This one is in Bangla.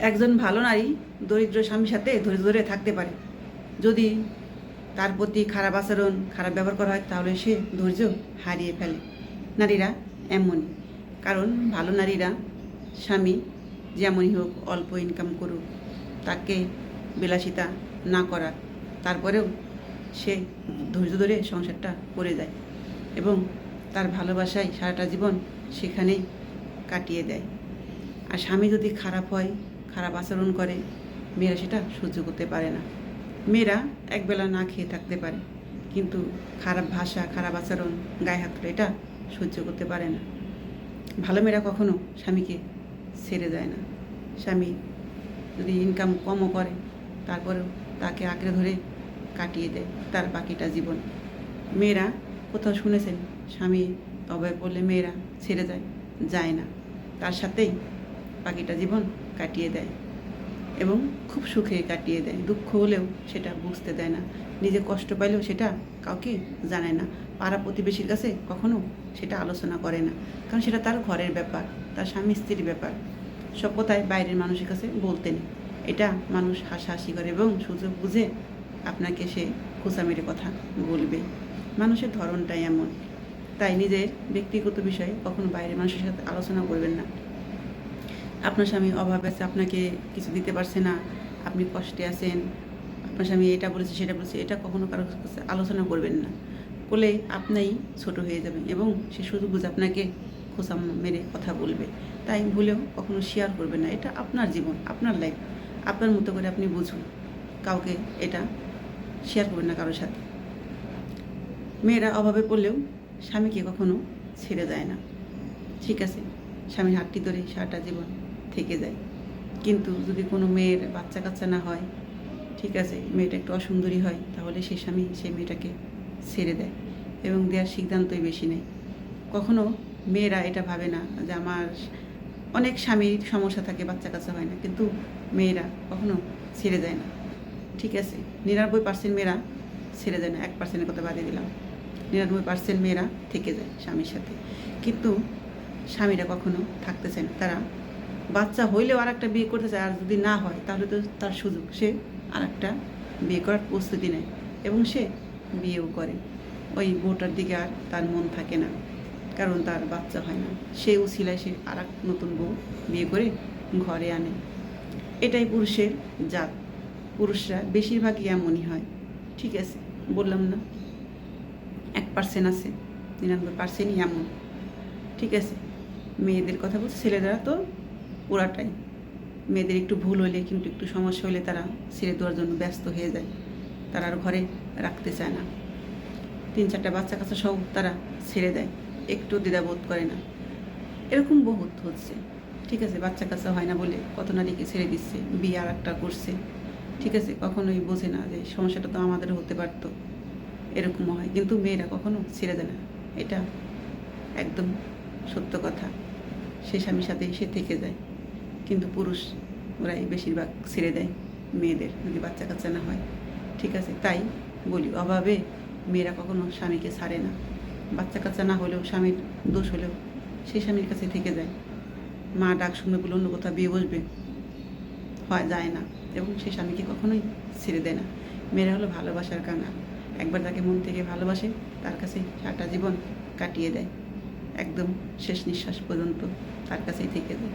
একজন ভালো নারী দরিদ্র স্বামীর সাথে ধৈর্য ধরে থাকতে পারে। যদি তার প্রতি খারাপ আচরণ, খারাপ ব্যবহার করা হয়, তাহলে সে ধৈর্য হারিয়ে ফেলে। নারীরা এমনই। কারণ ভালো নারীরা স্বামী যেমনই হোক অল্প ইনকাম করুক, তাকে বিলাসিতা না করা তারপরেও সে ধৈর্য ধরে সংসারটা করে যায় এবং তার ভালোবাসায় সারাটা জীবন সেখানেই কাটিয়ে দেয়। আর স্বামী যদি খারাপ হয় খারাপ আচরণ করে। মেয়েরা সেটা সহ্য করতে পারে না। মেয়েরা একবেলা না খেয়ে থাকতে পারে, কিন্তু খারাপ ভাষা, খারাপ আচরণ, গায়ে হাত এটা সহ্য করতে পারে না। ভালো মেয়েরা কখনো স্বামীকে ছেড়ে যায় না। স্বামী যদি ইনকাম কমও করে, তারপরেও তাকে আঁকড়ে ধরে কাটিয়ে দেয় তার বাকিটা জীবন। মেয়েরা কোথাও শুনেছেন, স্বামী তবে বললে মেয়েরা ছেড়ে যায় যায় না। তার সাথেই বাকিটা জীবন কাটিয়ে দেয় এবং খুব সুখে কাটিয়ে দেয়। দুঃখ হলেও সেটা বুঝতে দেয় না। নিজে কষ্ট পাইলেও সেটা কাউকে জানায় না। পাড়া প্রতিবেশীর কাছে কখনো সেটা আলোচনা করে না। কারণ সেটা তার ঘরের ব্যাপার, তার স্বামী স্ত্রীর ব্যাপার। সব কথায় বাইরের মানুষের কাছে বলতে নেই এটা মানুষ হাসাহাসি করে এবং সুযোগ বুঝে আপনাকে সে খোঁচা মেরে কথা বলবে। মানুষের ধরনটাই এমন। তাই নিজের ব্যক্তিগত বিষয়ে কখনো বাইরের মানুষের সাথে আলোচনা করবেন না। আপনার স্বামী অভাব আছে, আপনাকে কিছু দিতে পারছে না, আপনি কষ্টে আছেন, আপনার স্বামী এটা বলেছে, সেটা বলেছে, এটা কখনো কারোর কাছে আলোচনা করবেন না। করলে আপনাই ছোট হয়ে যাবেন এবং সে শুধু বুঝে আপনাকে খোঁচা মেরে কথা বলবে। তাই ভুলেও কখনো শেয়ার করবেন না, এটা আপনার জীবন, আপনার লাইফ আপনার মতো করে আপনি বুঝুন, কাউকে এটা শেয়ার করবেন না কারোর সাথে। মেয়েরা অভাবে পড়লেও স্বামীকে কখনো ছেড়ে যায় না। ঠিক আছে, স্বামীর হাতটি ধরে সারাটা জীবন থেকে যায়। কিন্তু যদি কোনো মেয়ের বাচ্চা কাচ্চা না হয়, ঠিক আছে, মেয়েটা একটু অসুন্দরী হয়, তাহলে সে স্বামী সেই মেয়েটাকে ছেড়ে দেয় এবং দেওয়ার সিদ্ধান্তই বেশি নেই কখনো মেয়েরা এটা ভাবে না যে আমার অনেক স্বামীর সমস্যা থাকে বাচ্চা কাচ্চা হয় না, কিন্তু মেয়েরা কখনো ছেড়ে যায় না। ঠিক আছে, নিরানব্বই পার্সেন্ট মেয়েরা ছেড়ে যায় না, এক পার্সেন্টের কথা বাদে দিলাম। নিরানব্বই পার্সেন্ট মেয়েরা থেকে যায় স্বামীর সাথে। কিন্তু স্বামীরা কখনো থাকতে চায় না, তারা বাচ্চা হইলেও আর একটা বিয়ে করতে চায় আর যদি না হয়, তাহলে তো তার সুযোগ। সে আর একটা বিয়ে করার প্রস্তুতি নেয় এবং সে বিয়েও করে। ওই বউটার দিকে আর তার মন থাকে না, কারণ তার বাচ্চা হয় না। সে উছিলায় সে আর এক নতুন বউ বিয়ে করে ঘরে আনে। এটাই পুরুষের জাত। পুরুষরা বেশিরভাগই এমনই হয়। ঠিক আছে, বললাম না। এক পার্সেন্ট আছে, নিরানব্বই পার্সেন্টই এমন। ঠিক আছে, মেয়েদের কথা বলছে, ছেলেরা তো পুরাটাই। মেয়েদের একটু ভুল হলে কিন্তু একটু সমস্যা হলে তারা ছেড়ে দেওয়ার জন্য ব্যস্ত হয়ে যায়। তারা আর ঘরে রাখতে চায় না। তিন চারটা বাচ্চা কাচ্চা সব তারা ছেড়ে দেয়। একটু দ্বিধাবোধ করে না। এরকম বহুত হচ্ছে। ঠিক আছে, বাচ্চা কাচ্চা হয় না বলে কত নারীকে ছেড়ে দিচ্ছে, বিয়ে আর একটা করছে। ঠিক আছে, কখনোই বোঝে না যে সমস্যাটা তো আমাদেরও হতে পারতো। এরকমও হয়। কিন্তু মেয়েরা কখনো ছেড়ে দেয় না। এটা একদম সত্য কথা। সে স্বামীর সাথে সে থেকে যায়। কিন্তু পুরুষ ওরাই বেশিরভাগ ছেড়ে দেয়, মেয়েদের যদি বাচ্চা কাচ্চা না হয়। ঠিক আছে, তাই বলি, অভাবে মেয়েরা কখনো স্বামীকে ছাড়ে না। বাচ্চা কাচ্চা না হলেও স্বামীর দোষ হলেও সেই স্বামীর কাছে থেকে যায়। মা ডাক শুনবে, বলে অন্য কোথাও বিয়ে বসবে, হয়, যায় না। এবং সেই স্বামীকে কখনোই ছেড়ে দেয় না। মেয়েরা হলো ভালোবাসার কাঙাল একবার তাকে মন থেকে ভালোবাসে, তার কাছে সারাটা জীবন কাটিয়ে দেয়। একদম শেষ নিঃশ্বাস পর্যন্ত তার কাছেই থেকে যায়।